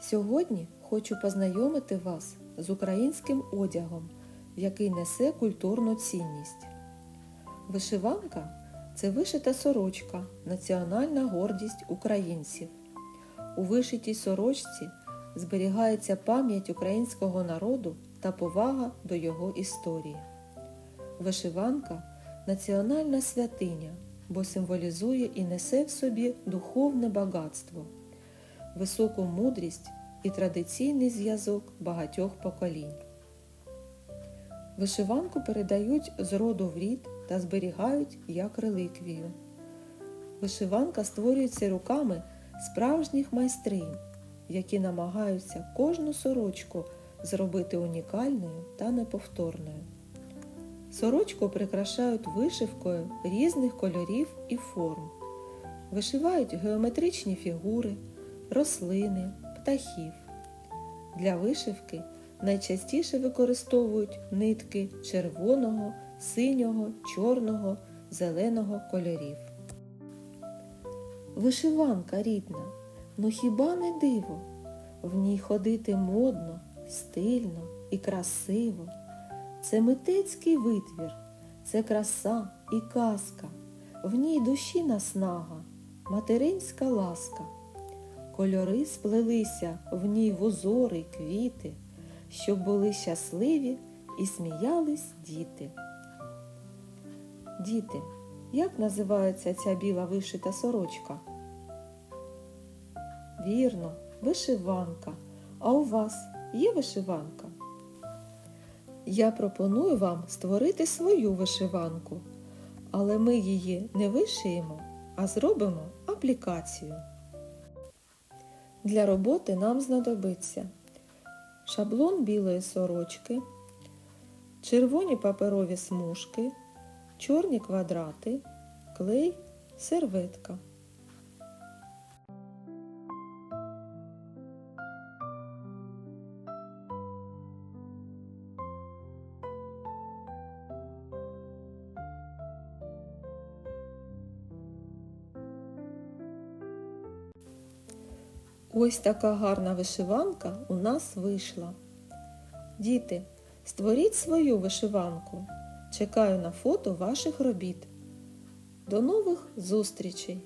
Сьогодні хочу познайомити вас з українським одягом, який несе культурну цінність. Вишиванка це вишита сорочка, національна гордість українців. У вишитій сорочці зберігається пам'ять українського народу та повага до його історії. Вишиванка національна святиня, бо символізує і несе в собі духовне багатство високу мудрість і традиційний зв'язок багатьох поколінь. Вишиванку передають з роду в рід та зберігають як реліквію. Вишиванка створюється руками справжніх майстринь, які намагаються кожну сорочку зробити унікальною та неповторною. Сорочку прикрашають вишивкою різних кольорів і форм. Вишивають геометричні фігури, рослини, птахів. Для вишивки найчастіше використовують нитки червоного, синього, чорного, зеленого кольорів. Вишиванка рідна, ну хіба не диво? В ній ходити модно, стильно і красиво. Це митецький витвір, це краса і казка, в ній душі наснага, материнська ласка. Кольори сплелися в ній в узори квіти, щоб були щасливі і сміялись діти. Діти, як називається ця біла вишита сорочка? Вірно, вишиванка. А у вас є вишиванка? Я пропоную вам створити свою вишиванку, але ми її не вишиємо, а зробимо аплікацію. Для роботи нам знадобиться шаблон білої сорочки, червоні паперові смужки, чорні квадрати, клей, серветка. Ось така гарна вишиванка у нас вийшла. Діти, створіть свою вишиванку. Чекаю на фото ваших робіт. До нових зустрічей!